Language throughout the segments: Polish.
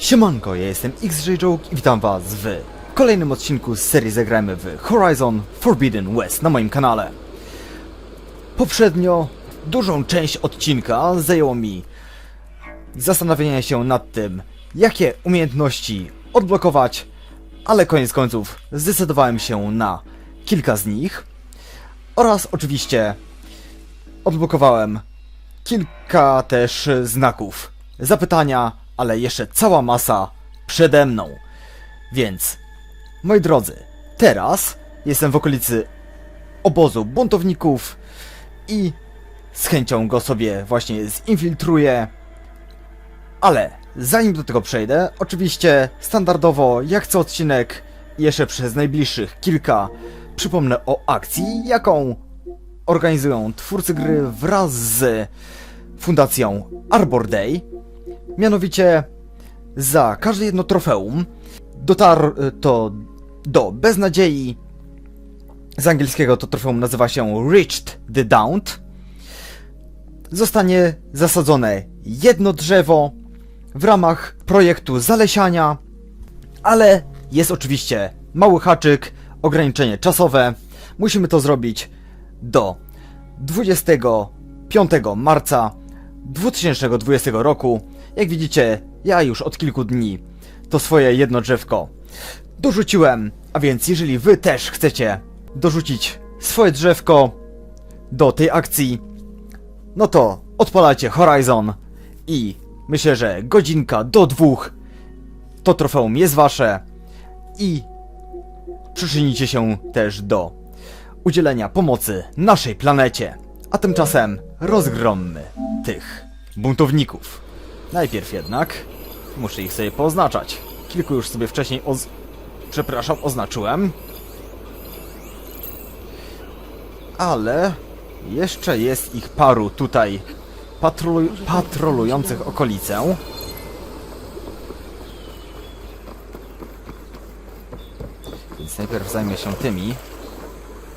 Siemanko, ja jestem XJ-Joke i witam was w kolejnym odcinku z serii Zagrajmy w Horizon Forbidden West na moim kanale. Poprzednio dużą część odcinka zajęło mi zastanowienie się nad tym, jakie umiejętności odblokować, ale koniec końców zdecydowałem się na kilka z nich oraz oczywiście odblokowałem kilka też znaków zapytania, ale jeszcze cała masa przede mną. Więc, moi drodzy, teraz jestem w okolicy obozu buntowników i z chęcią go sobie właśnie zinfiltruję. Ale zanim do tego przejdę, oczywiście standardowo, jak co odcinek, jeszcze przez najbliższych kilka, przypomnę o akcji, jaką organizują twórcy gry wraz z fundacją Arbor Day. Mianowicie za każde jedno trofeum dotarł to do beznadziei. Z angielskiego to trofeum nazywa się Reached the Downed. Zostanie zasadzone jedno drzewo w ramach projektu zalesiania, ale jest oczywiście mały haczyk, ograniczenie czasowe. Musimy to zrobić do 25 marca 2020 roku. Jak widzicie, ja już od kilku dni to swoje jedno drzewko dorzuciłem, a więc jeżeli wy też chcecie dorzucić swoje drzewko do tej akcji, no to odpalajcie Horizon i myślę, że godzinka do dwóch to trofeum jest wasze i przyczynijcie się też do udzielenia pomocy naszej planecie. A tymczasem rozgrommy tych buntowników. Najpierw jednak muszę ich sobie pooznaczać. Kilku już sobie wcześniej oz... przepraszam, oznaczyłem. Ale jeszcze jest ich paru tutaj patrolu... patrolujących okolicę. Więc najpierw zajmę się tymi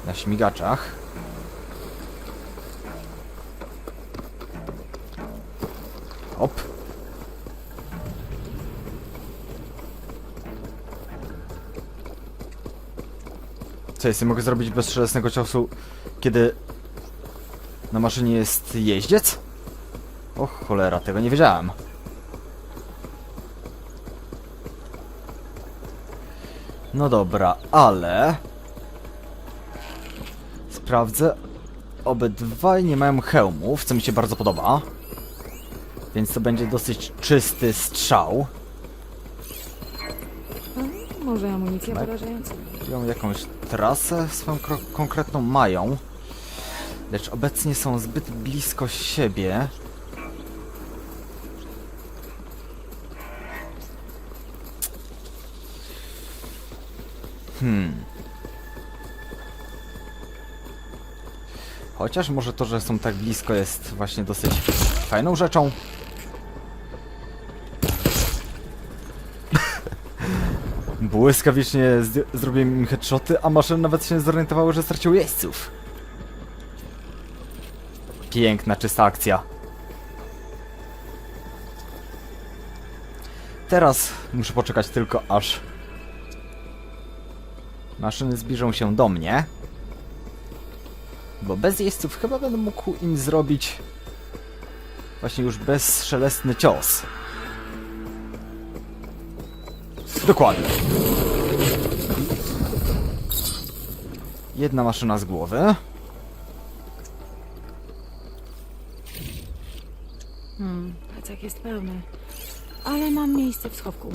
na śmigaczach. Op. Co jest, ja mogę zrobić bez strzelesnego ciosu, kiedy na maszynie jest jeździec? O cholera, tego nie wiedziałem. No dobra, ale... Sprawdzę. Obydwaj nie mają hełmów, co mi się bardzo podoba. Więc to będzie dosyć czysty strzał. Może amunicja Tak. porażająca. Mają jakąś trasę swoją konkretną mają. Lecz obecnie są zbyt blisko siebie. Hmm. Chociaż może to, że są tak blisko jest właśnie dosyć fajną rzeczą. Błyskawicznie zrobiłem im headshoty, a maszyny nawet się zorientowały, że straciły jeźdźców. Piękna, czysta akcja. Teraz muszę poczekać tylko aż maszyny zbliżą się do mnie. Bo bez jeźdźców chyba będę mógł im zrobić właśnie już bezszelestny cios. Dokładnie. Jedna maszyna z głowy. Hmm, plecak jest pełny. Ale mam miejsce w schowku.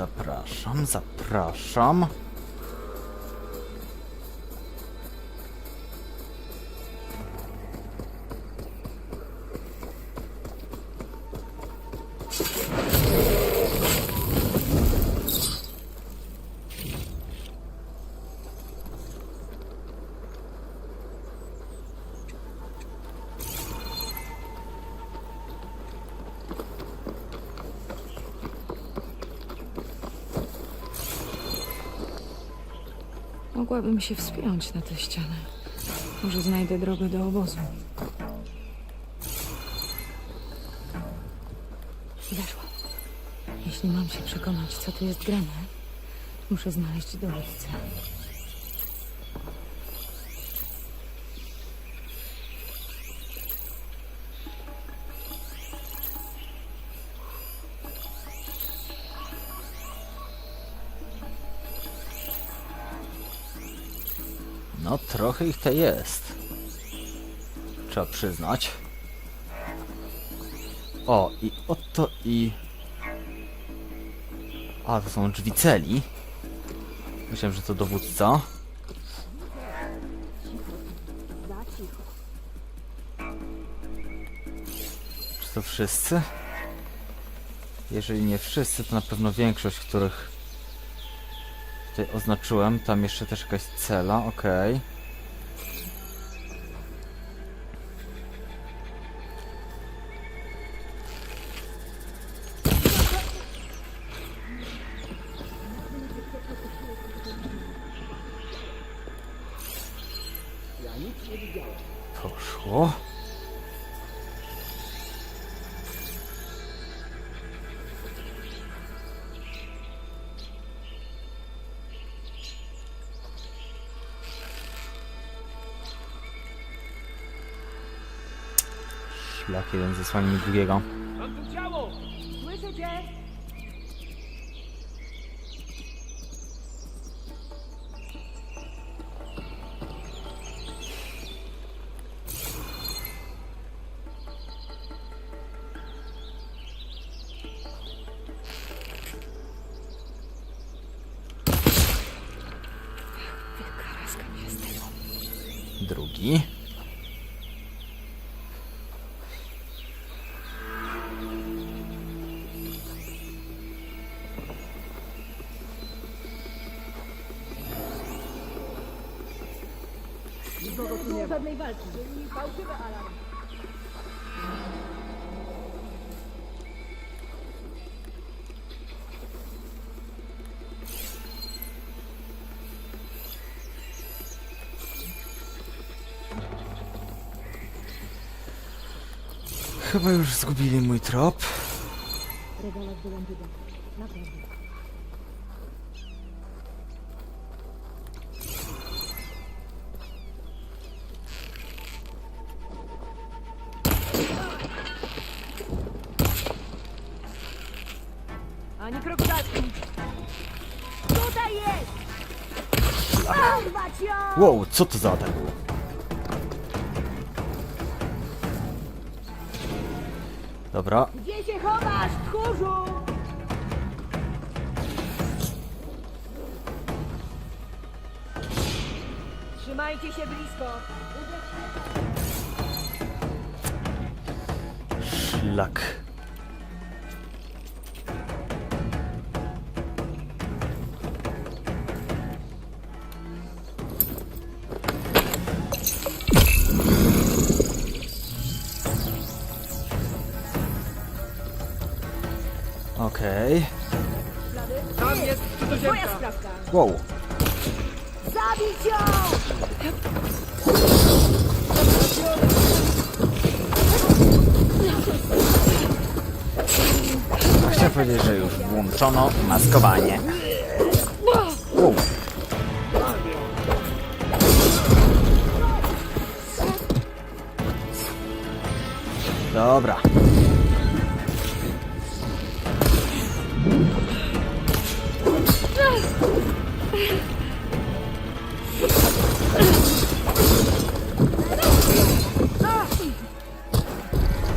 Zapraszam, zapraszam. Mogłabym się wspiąć na tę ścianę. Może znajdę drogę do obozu. Weszłam. Jeśli mam się przekonać, co tu jest grane, muszę znaleźć dowódcę. Trochę ich to jest. Trzeba przyznać. O, i oto i... A, to są drzwi celi. Myślałem, że to dowódca. Czy to wszyscy? Jeżeli nie wszyscy, to na pewno większość, których tutaj oznaczyłem. Tam jeszcze też jakaś cela, okej. Poszło. Szlak jeden zasłania mi drugiego. Mam tu ciało! Słyszę cię! Żadnej walki. Fałszywy alarm. Chyba już zgubili mój trop. Rewolwer wyłączy dom. Naprawdę. Wow, co to za atak? Dobra, Gdzie się chowasz, tchórzu? Trzymajcie się blisko. szlak. Okej. Twoja sprawka. Wow. Zabić ją! A chciałem powiedzieć, że już włączono maskowanie. Wow. Dobra.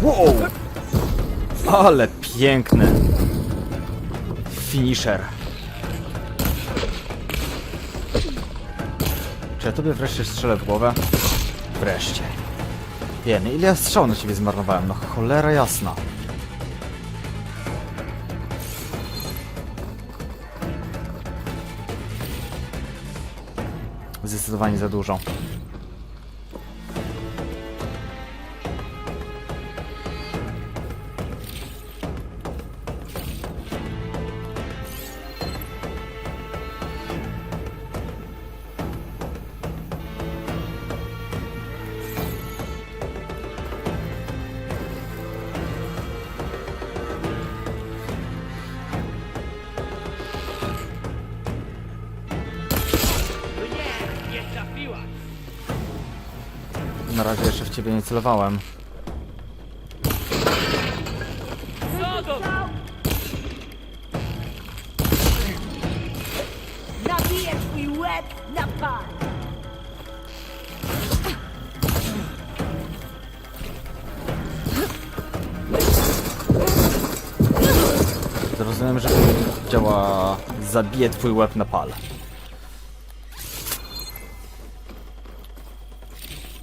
Wow! Ale piękny. Finisher. Czy ja tobie wreszcie strzelę w głowę? Wreszcie. Jeny, ile ja strzał na ciebie zmarnowałem? No cholera jasna. Zdecydowanie za dużo. Razie jeszcze w ciebie nie celowałem. Nabiję twój łeb na pal! Zrozumiem, że działa zabije twój łeb na pal.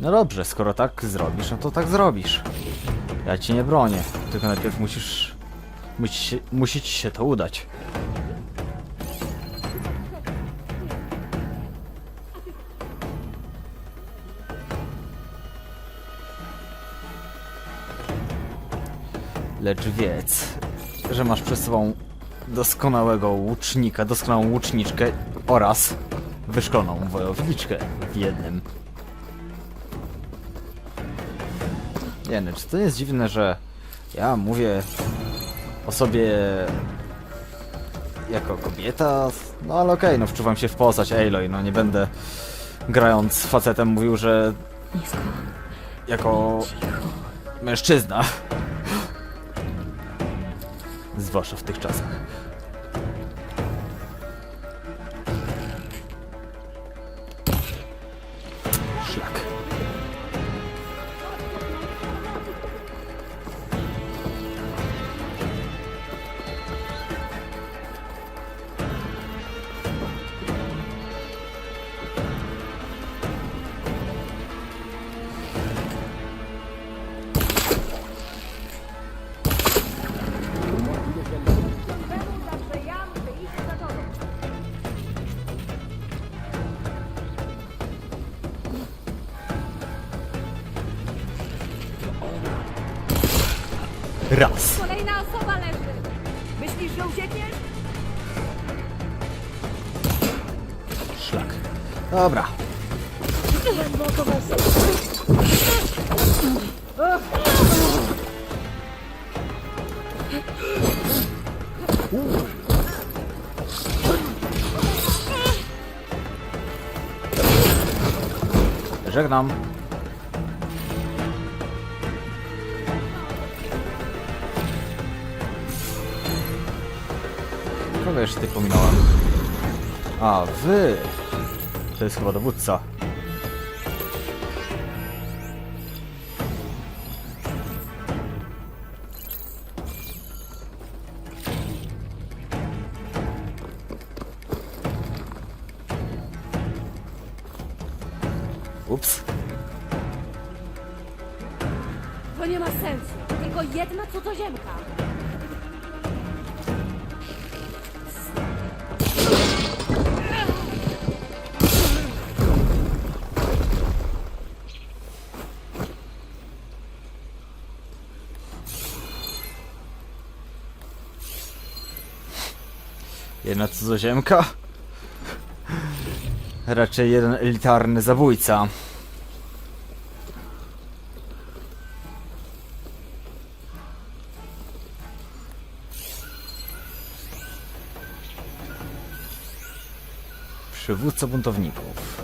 No dobrze, skoro tak zrobisz, no to tak zrobisz. Ja ci nie bronię, tylko najpierw musisz... Musi, musi ci się to udać. Lecz wiedz, że masz przed sobą doskonałego łucznika, doskonałą łuczniczkę oraz wyszkoloną wojowniczkę w jednym. Nie no, czy to jest dziwne, że ja mówię o sobie jako kobieta? No ale okej, no wczuwam się w postać Aloy, no nie będę grając facetem mówił, że Nisko. jako mężczyzna. Zwłaszcza w tych czasach. Szlak. Raz. Kolejna osoba leży! Myślisz, że uciekniesz? Szlak. Dobra. Żegnam. Kogo jeszcze tutaj pominąłem? A, wy! To jest chyba dowódca. Jedna cudzoziemka? Raczej jeden elitarny zabójca. Przywódca buntowników.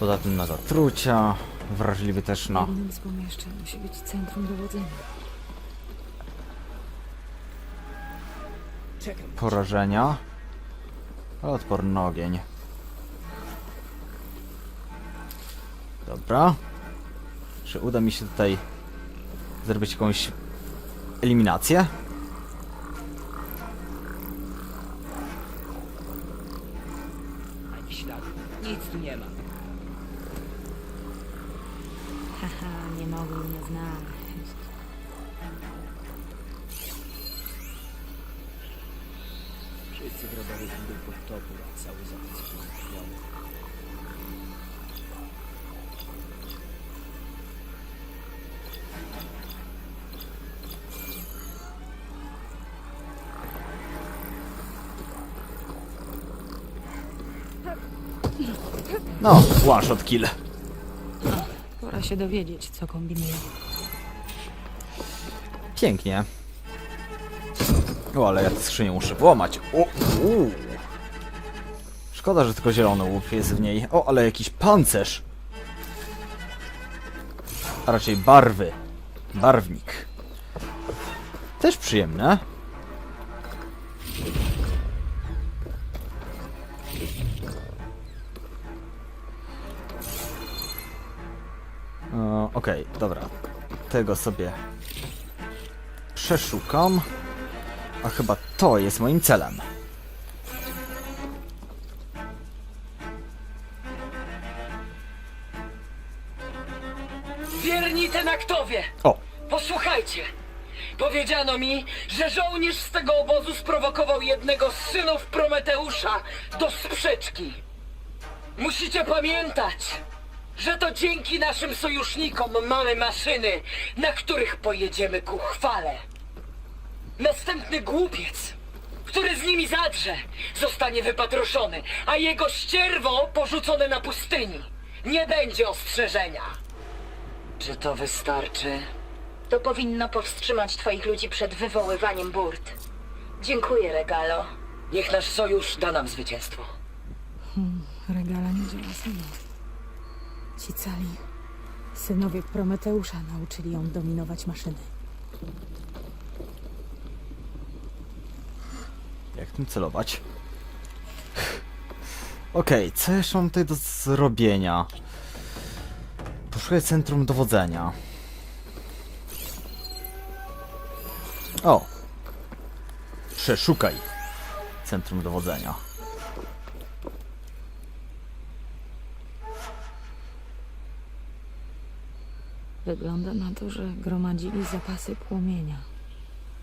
Podatny na zatrucia, wrażliwy też na... Jednym z pomieszczeń musi być centrum dowodzenia. Porażenia, ale odporny na ogień. Dobra. Czy uda mi się tutaj zrobić jakąś eliminację? Ani śladu. Nic tu nie ma. Haha, nie mogli mnie znaleźć. Wszyscy wrogowie idą pod topór, cały zachód krwiony. No, one shot kill. Pora się dowiedzieć, co kombinują. Pięknie. O, ale ja tę skrzynię muszę włamać. O, uu. Szkoda, że tylko zielony łup jest w niej. O, ale jakiś pancerz. a raczej barwy. Barwnik. Też przyjemne. Okej, dobra. Tego sobie przeszukam. A chyba to jest moim celem. Wierni Tenaktowie! O, Posłuchajcie! Powiedziano mi, że żołnierz z tego obozu sprowokował jednego z synów Prometeusza do sprzeczki. Musicie pamiętać, że to dzięki naszym sojusznikom mamy maszyny, na których pojedziemy ku chwale. Następny głupiec, który z nimi zadrze, zostanie wypatroszony, a jego ścierwo porzucone na pustyni. Nie będzie ostrzeżenia. Czy to wystarczy? To powinno powstrzymać twoich ludzi przed wywoływaniem burt. Dziękuję, Regalo. Niech nasz sojusz da nam zwycięstwo. Regala nie działa sama. Ci cali, synowie Prometeusza nauczyli ją dominować maszyny. Jak tym celować? Okej, co jeszcze mam tutaj do zrobienia? Poszukuję centrum dowodzenia. O! Przeszukaj centrum dowodzenia. Wygląda na to, że gromadzili zapasy płomienia.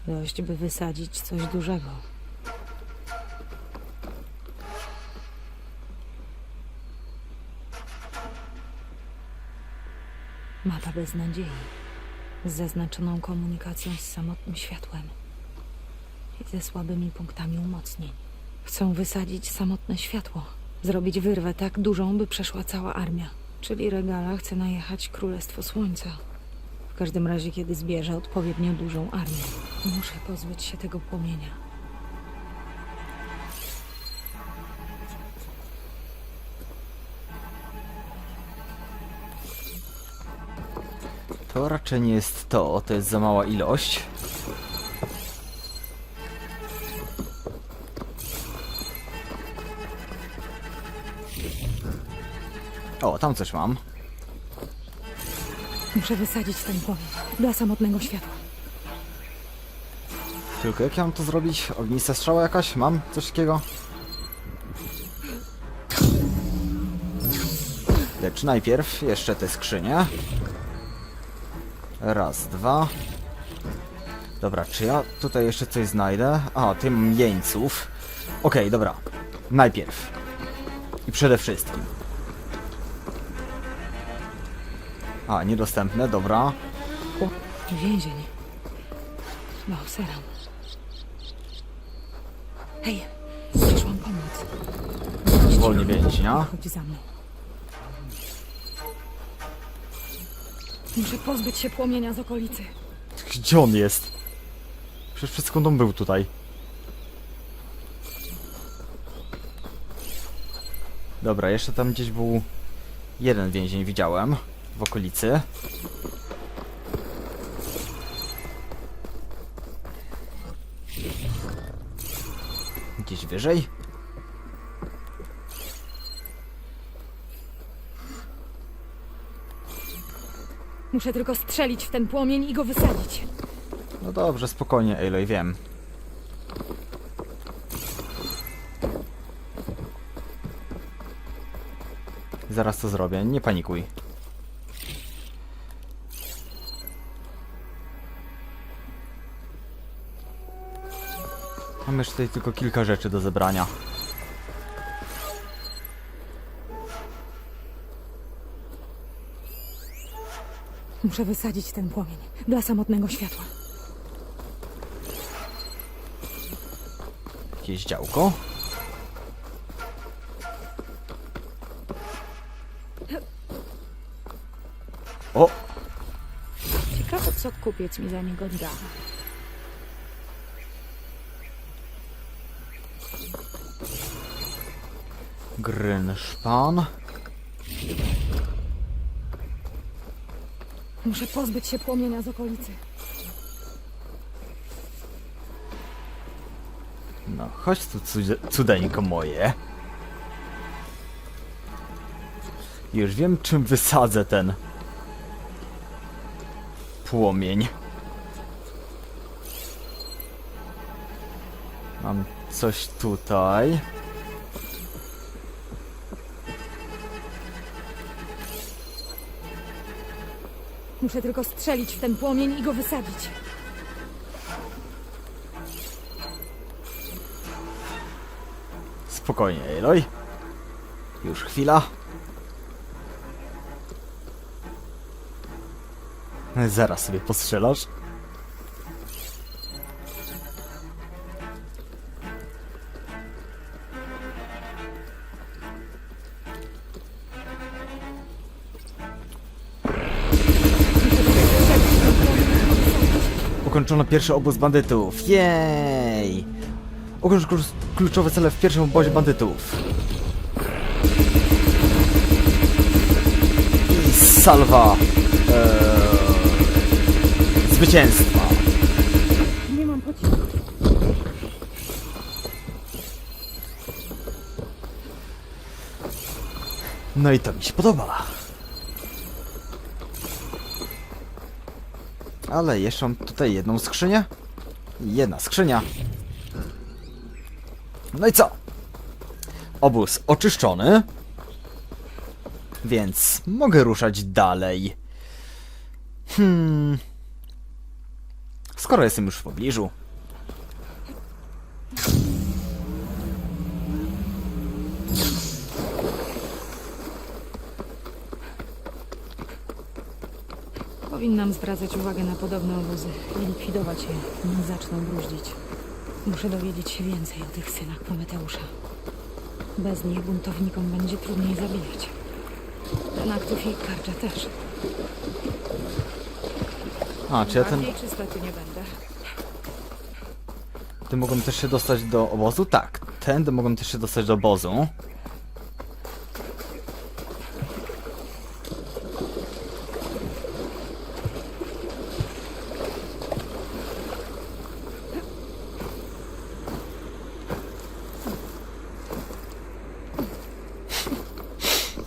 Dość, by wysadzić coś dużego. Mapa bez nadziei. Z zaznaczoną komunikacją z samotnym światłem. I ze słabymi punktami umocnień. Chcą wysadzić samotne światło. Zrobić wyrwę tak dużą, by przeszła cała armia. Czyli Regala chce najechać Królestwo Słońca. W każdym razie, kiedy zbierze odpowiednio dużą armię. Muszę pozbyć się tego płomienia. To raczej nie jest to, to jest za mała ilość. O, tam coś mam. Muszę wysadzić ten płomień. Dla samotnego światła. Tylko jak ja mam to zrobić? Ognista strzała jakaś? Mam coś takiego? Lecz najpierw jeszcze te skrzynie. Raz, dwa. Dobra, czy ja tutaj jeszcze coś znajdę? A, tym jeńców. Okej, dobra. Najpierw. I przede wszystkim. A, niedostępne, dobra. Więzień. Bauseram. Hej, przyszłam pomóc. Wolnie więźnia. Chodź za mną. Muszę pozbyć się płomienia z okolicy. Gdzie on jest? Przecież przed sekundą był tutaj. Dobra, jeszcze tam gdzieś był jeden więzień, widziałem w okolicy. Gdzieś wyżej? Muszę tylko strzelić w ten płomień i go wysadzić. No dobrze, spokojnie, Aloy, wiem. Zaraz to zrobię, nie panikuj. Mam jeszcze tutaj tylko kilka rzeczy do zebrania. Muszę wysadzić ten płomień. Dla samotnego światła. Jakieś działko. O! Ciekawe, co kupiec mi za niego da. Grynszpan. Muszę pozbyć się płomienia z okolicy. No, chodź tu cudeńko moje. Już wiem, czym wysadzę ten płomień. Mam coś tutaj. Muszę tylko strzelić w ten płomień i go wysadzić. Spokojnie, Aloy. Już chwila. Zaraz sobie postrzelasz. Ukończono pierwszy obóz bandytów. Jej! Klus- kluczowe cele w pierwszym obozie bandytów. I salwa eee, zwycięstwa. Nie mam pocisku. No i to mi się podoba. Ale jeszcze mam tutaj jedną skrzynię. Jedna skrzynia. No i co? Obóz oczyszczony. Więc mogę ruszać dalej. Hmm. Skoro jestem już w pobliżu. Powinnam zwracać uwagę na podobne obozy i likwidować je, nim zaczną bruździć. Muszę dowiedzieć się więcej o tych synach Prometeusza. Bez nich buntownikom będzie trudniej zabijać. Renaktów i Karcza też. A, czy ja ten... Bardziej nie będę. Ty mogą też się dostać do obozu? Tak, tędy mogą też się dostać do obozu.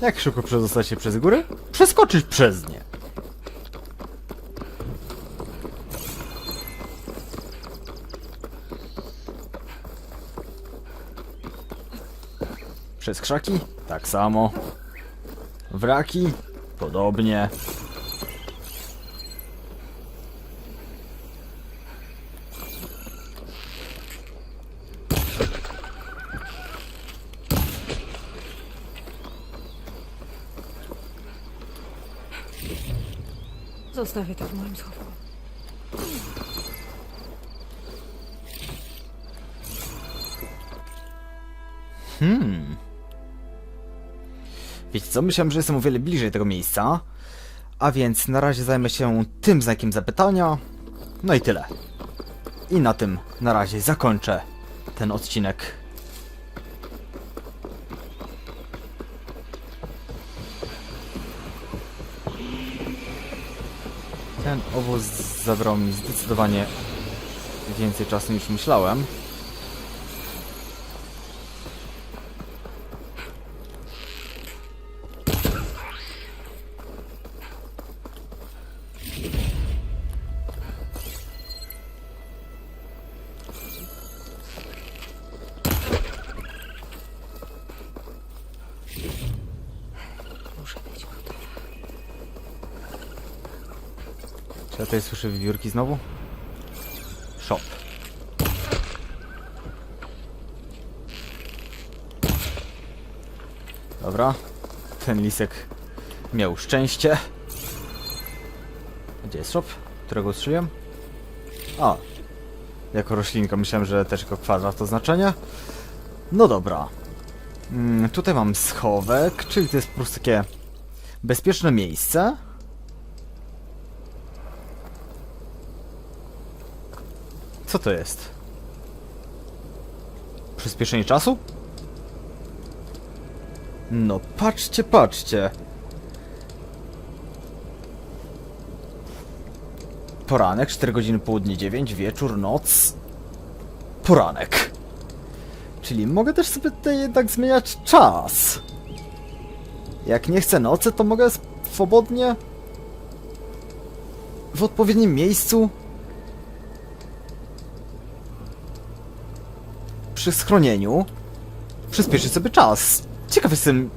Jak szybko przedostać się przez góry? Przeskoczyć przez nie. Przez krzaki? Tak samo. Wraki? Podobnie. Zostawię to w moim schowku. Wiecie co, myślałem, że jestem o wiele bliżej tego miejsca. A więc na razie zajmę się tym znakiem zapytania. No i tyle. I na tym na razie zakończę ten odcinek. Ten obóz zabrał mi zdecydowanie więcej czasu niż myślałem. Tutaj słyszę wiewiórki znowu? Shop. Dobra. Ten lisek miał szczęście. Gdzie jest shop? Którego strzeliłem? A. Jako roślinka. Myślałem, że też jako kwadrat to znaczenie. No dobra. Mm, tutaj mam schowek, czyli to jest po prostu takie bezpieczne miejsce. Co to jest? Przyspieszenie czasu? No patrzcie, patrzcie. poranek, 4 godziny południe 9, wieczór, noc, poranek. Czyli mogę też sobie tutaj jednak zmieniać czas. Jak nie chcę nocy, to mogę swobodnie w odpowiednim miejscu przy schronieniu przyspieszyć sobie czas. Ciekaw jestem,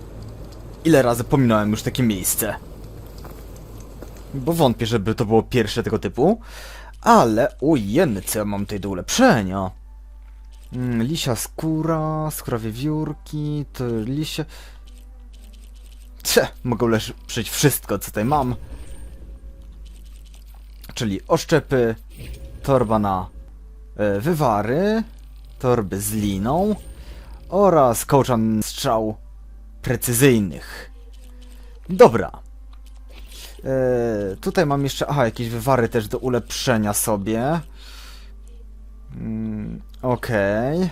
ile razy pominąłem już takie miejsce. Bo wątpię, żeby to było pierwsze tego typu. Ale, ojeny, co ja mam tutaj do ulepszenia? Mm, lisia skóra, skóra wiewiórki, to lisie... Cze, mogę ulepszyć wszystko, co tutaj mam. Czyli oszczepy, torba na e, wywary, torby z liną oraz kołczan strzał precyzyjnych. Dobra. E, tutaj mam jeszcze, aha, jakieś wywary też do ulepszenia sobie. Mm, Okej.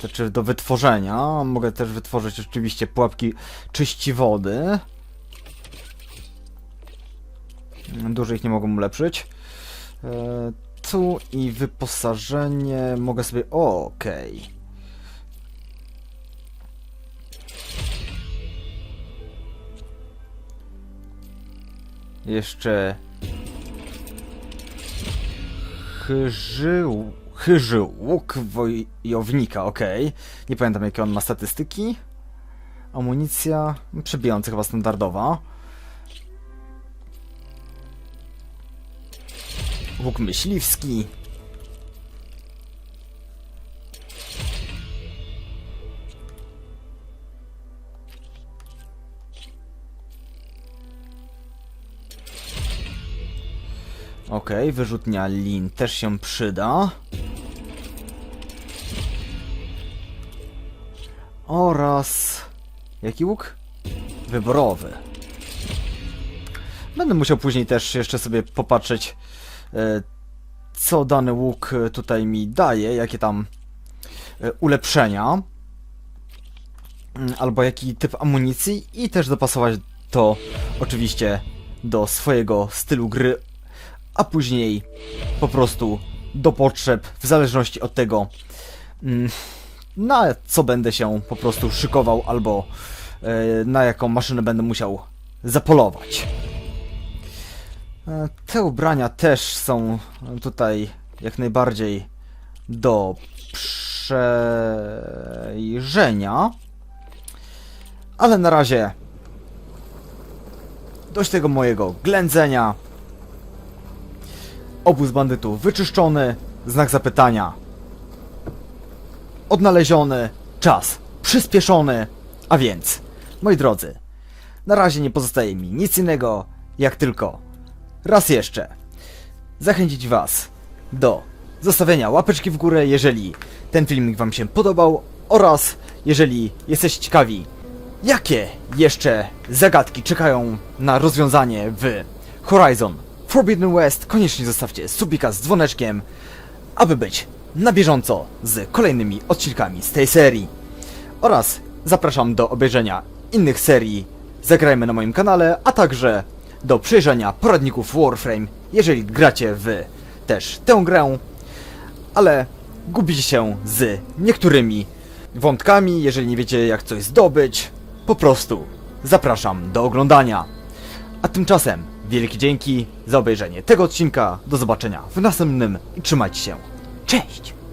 To czy do wytworzenia. Mogę też wytworzyć oczywiście pułapki czyści wody. Mm, Dużo ich nie mogą ulepszyć. E, tu i wyposażenie mogę sobie... Okej. Jeszcze... Chyży... Chyży łuk wojownika, okej. Nie pamiętam jakie on ma statystyki. Amunicja... Przebijająca chyba standardowa. Łuk myśliwski. Okej, wyrzutnia lin też się przyda. Oraz... Jaki łuk? Wyborowy. Będę musiał później też jeszcze sobie popatrzeć, co dany łuk e, tutaj mi daje, jakie tam e, ulepszenia. Mm, Albo jaki typ amunicji i też dopasować to oczywiście do swojego stylu gry, a później po prostu do potrzeb, w zależności od tego, mm, na co będę się po prostu szykował, albo e, na jaką maszynę będę musiał zapolować. E, Te ubrania też są tutaj jak najbardziej do przejrzenia. Ale na razie dość tego mojego ględzenia. Obóz bandytów wyczyszczony, znak zapytania odnaleziony, czas przyspieszony, a więc, moi drodzy, na razie nie pozostaje mi nic innego, jak tylko raz jeszcze zachęcić Was do zostawienia łapeczki w górę, jeżeli ten filmik Wam się podobał oraz jeżeli jesteście ciekawi, jakie jeszcze zagadki czekają na rozwiązanie w Horizon Forbidden West, koniecznie zostawcie subika z dzwoneczkiem, aby być na bieżąco z kolejnymi odcinkami z tej serii. Oraz zapraszam do obejrzenia innych serii Zagrajmy na moim kanale, a także do przejrzenia poradników Warframe, jeżeli gracie w też tę grę, ale gubicie się z niektórymi wątkami, jeżeli nie wiecie jak coś zdobyć, po prostu zapraszam do oglądania. A tymczasem wielkie dzięki za obejrzenie tego odcinka, do zobaczenia w następnym i trzymajcie się. Cześć!